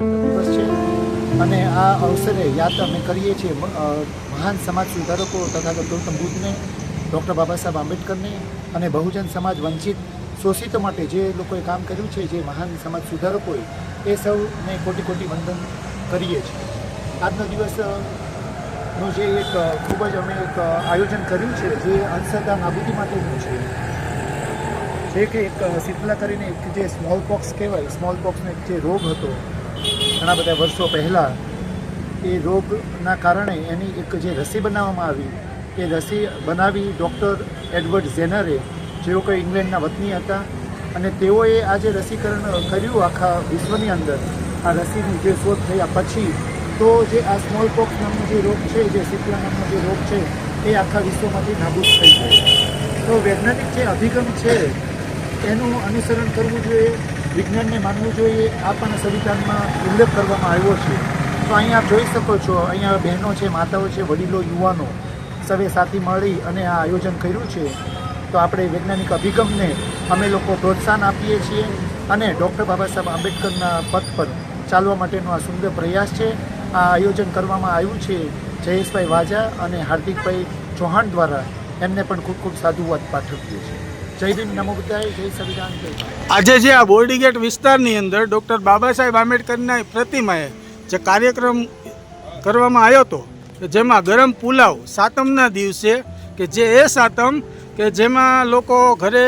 અને આ અવસરે યાદ અમે કરીએ છીએ મહાન સમાજ સુધારકો તથા ગૌતમ બુદ્ધને, ડૉક્ટર બાબા સાહેબ આંબેડકરને અને બહુજન સમાજ વંચિત શોષિતો માટે જે લોકોએ કામ કર્યું છે, જે મહાન સમાજ સુધારકોએ, એ સૌને કોટી કોટી વંદન કરીએ છીએ. આજનો દિવસનું જે એક ખૂબ જ અમે એક આયોજન કર્યું છે, જે અંધશ્રદ્ધા નાબૂદી માટેનું છે. જે કે એક શીતલા કરીને એક જે સ્મોલ પોક્સ કહેવાય સ્મોલ પોક્સનો એક જે રોગ હતો ઘણા બધા વર્ષો પહેલાં એ રોગના કારણે એની એક જે રસી બનાવવામાં આવી, એ રસી બનાવી ડૉક્ટર એડવર્ડ ઝેનરે, જેઓ કોઈ ઇંગ્લેન્ડના વતની હતા, અને તેઓએ આ જે રસીકરણ કર્યું આખા વિશ્વની અંદર, આ રસીની જે શોધ થયા પછી, તો જે આ સ્મોલ પોક્સ નામનો જે રોગ છે, જે શીતલા નામનો જે રોગ છે, એ આખા વિશ્વમાંથી નાબૂદ થઈ ગયો. તો વૈજ્ઞાનિક જે અભિગમ છે, એનું અનુસરણ કરવું જોઈએ વિજ્ઞાનને માનવું જોઈએ, આ પણ સંવિધાનમાં ઉલ્લેખ કરવામાં આવ્યો છે. તો અહીંયા આપ જોઈ શકો છો, અહીંયા બહેનો છે, માતાઓ છે, વડીલો, યુવાનો સવે સાથી મળી અને આ આયોજન કર્યું છે. તો આપણે વૈજ્ઞાનિક અભિગમને અમે લોકો પ્રોત્સાહન આપીએ છીએ અને ડૉક્ટર બાબા સાહેબ આંબેડકરના પથ પર ચાલવા માટેનો આ સુંદર પ્રયાસ છે. આ આયોજન કરવામાં આવ્યું છે જયેશભાઈ વાજા અને હાર્દિકભાઈ ચૌહાણ દ્વારા. એમને પણ ખૂબ ખૂબ સાધુવાદ પાઠવીએ છીએ. જય આજે જે આ બોર્ડીગેટ વિસ્તારની અંદર ડૉક્ટર બાબા સાહેબ આંબેડકરના પ્રતિમાએ જે કાર્યક્રમ કરવામાં આવ્યો હતો, કે જેમાં ગરમ પુલાવ સાતમના દિવસે, કે જે એ સાતમ, કે જેમાં લોકો ઘરે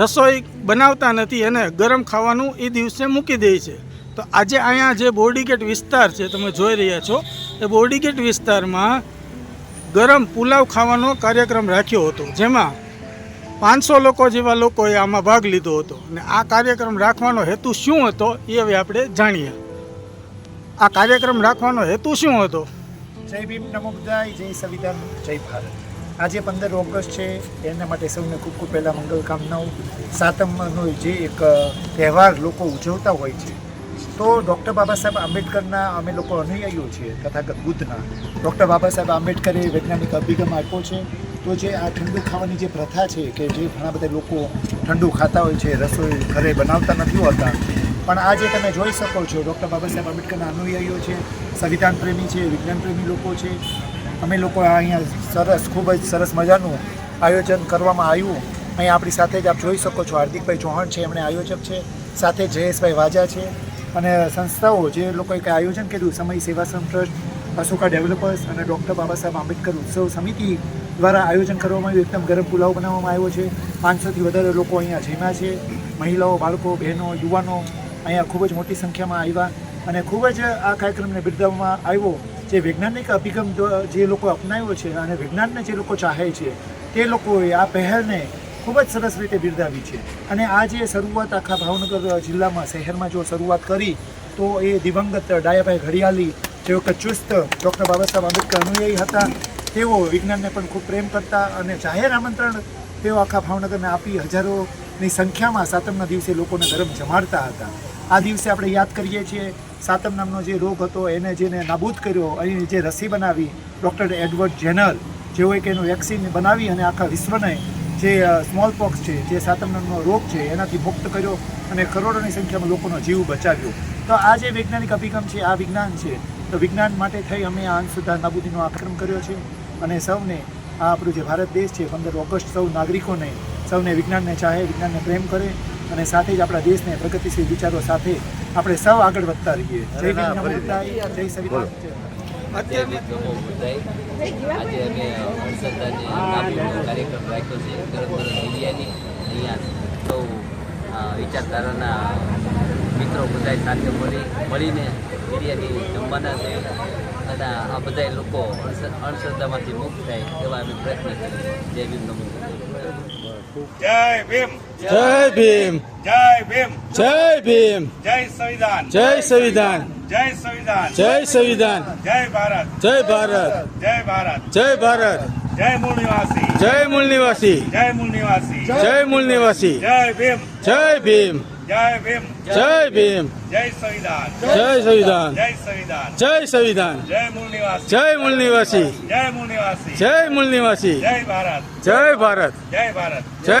રસોઈ બનાવતા નથી અને ગરમ ખાવાનું એ દિવસે મૂકી દે છે. તો આજે અહીંયા જે બોર્ડીગેટ વિસ્તાર છે, તમે જોઈ રહ્યા છો, એ બોર્ડીગેટ વિસ્તારમાં ગરમ પુલાવ ખાવાનો કાર્યક્રમ રાખ્યો હતો, જેમાં પાંચસો લોકો જેવા લોકોએ આમાં ભાગ લીધો હતો. અને આ કાર્યક્રમ રાખવાનો હેતુ શું હતો એ હવે આપણે જાણીએ. આ કાર્યક્રમ રાખવાનો હેતુ શું હતો? જય ભીમ નમો જય સંવિધાન જય ભારત. આજે પંદર ઓગસ્ટ છે, એના માટે સૌને ખૂબ ખૂબ પહેલાં મંગલ કામનાઓ સાતમનો જે એક તહેવાર લોકો ઉજવતા હોય છે, તો ડૉક્ટર બાબા સાહેબ આંબેડકરના અમે લોકો અનુયાયીઓ છીએ તથાગત બુદ્ધના ડૉક્ટર બાબા સાહેબ આંબેડકરે વૈજ્ઞાનિક અભિગમ આપ્યો છે તો જે આ ઠંડુ ખાવાની જે પ્રથા છે કે જે ઘણા બધા લોકો ઠંડુ ખાતા હોય છે, રસોઈ ઘરે બનાવતા નથી હોતા, પણ આજે તમે જોઈ શકો છો, ડૉક્ટર બાબા સાહેબ આંબેડકરના અનુયાયીઓ છે, સંવિધાન પ્રેમી છે, વિજ્ઞાન પ્રેમી લોકો છે, અમે લોકો અહીંયા સરસ, ખૂબ જ સરસ મજાનું આયોજન કરવામાં આવ્યું. અહીંયા આપણી સાથે જ આપ જોઈ શકો છો, હાર્દિકભાઈ ચૌહાણ છે, એમણે આયોજક છે, સાથે જયેશભાઈ વાજા છે, અને સંસ્થાઓ જે લોકોએ કંઈ આયોજન કર્યું, સમય સેવાશ્રમ ટ્રસ્ટ, અશોકા ડેવલપર્સ અને ડૉક્ટર બાબા સાહેબ આંબેડકર ઉત્સવ સમિતિ દ્વારા આયોજન કરવામાં આવ્યું. એકદમ ગરમ પુલાવ બનાવવામાં આવ્યો છે. પાંચસોથી વધારે લોકો અહીંયા જમ્યા છે. મહિલાઓ, બાળકો, બહેનો, યુવાનો અહીંયા ખૂબ જ મોટી સંખ્યામાં આવ્યા અને ખૂબ જ આ કાર્યક્રમને બિરદાવવામાં આવ્યો. જે વૈજ્ઞાનિક અભિગમ જે લોકો અપનાવ્યો છે અને વિજ્ઞાનને જે લોકો ચાહે છે, તે લોકોએ આ પહેલને ખૂબ જ સરસ રીતે બિરદાવી છે. અને આ જે શરૂઆત આખા ભાવનગર જિલ્લામાં, શહેરમાં જો શરૂઆત કરી, તો એ દિવંગત ડાયાભાઈ ઘડિયાળી જેઓ વખત ચુસ્ત ડૉક્ટર બાબા સાહેબ આંબેડકર અનુયાયી હતા તેઓ વિજ્ઞાનને પણ ખૂબ પ્રેમ કરતા અને જાહેર આમંત્રણ તેઓ આખા ભાવનગરને આપી હજારોની સંખ્યામાં સાતમના દિવસે લોકોને ગરમ જમાડતા હતા. આ દિવસે આપણે યાદ કરીએ છીએ સાતમ નામનો જે રોગ હતો, એને જેને નાબૂદ કર્યો અહીં જે રસી બનાવી ડૉક્ટર એડવર્ડ જેનર જેઓએ કે એનું વેક્સિન બનાવી અને આખા વિશ્વને જે સ્મોલ પોક્સ છે, જે સાતમ નામનો રોગ છે, એનાથી મુક્ત કર્યો અને કરોડોની સંખ્યામાં લોકોનો જીવ બચાવ્યો. તો આ જે વૈજ્ઞાનિક અભિગમ છે, આ વિજ્ઞાન છે, તો વિજ્ઞાન માટે થઈ અમે આ અંધશ્રદ્ધા નાબૂદીનો આક્રમ કર્યો છે. અને સૌને આ આપણું જે ભારત દેશ છે પંદર ઓગસ્ટ સૌ નાગરિકોને સૌને વિજ્ઞાનને ચાહે વિજ્ઞાનને પ્રેમ કરે અને સાથે જ આપણા દેશને પ્રગતિશીલ વિચારો સાથે આપણે સૌ આગળ વધતા રહીએ. જય જય આજે અમે કાર્યક્રમ રાખ્યો છે ગરમ અહીંયા સૌ વિચારધારાના મિત્રો બધાય સાથે મળી મળીને બિરયાની જમવાના છે. અને આ બધા લોકો અંધશ્ર- અંધશ્રદ્ધામાંથી મુક્ત થાય એવા અમે પ્રયત્ન કરીએ જય ભીમ નમો જય ભીમ. જય ભીમ. જય ભીમ. જય ભીમ. જય સંવિધાન. જય સંવિધાન. જય સંવિધાન. જય સંવિધાન. જય ભારત. જય ભારત. જય ભારત. જય ભારત. જય મૂળ નિવાસી. જય મૂળ નિવાસી. જય મૂળ નિવાસી. જય મૂળ નિવાસી. જય ભીમ. જય ભીમ. જય ભીમ. જય ભીમ. જય સંવિધાન. જય સંવિધાન. જય સંવિધાન. જય સંવિધાન. જય મૂળ નિવાસી. જય મૂળ નિવાસી. જય મૂળ નિવાસી. જય મૂળ નિવાસી. જય ભારત. જય ભારત. જય ભારત. જય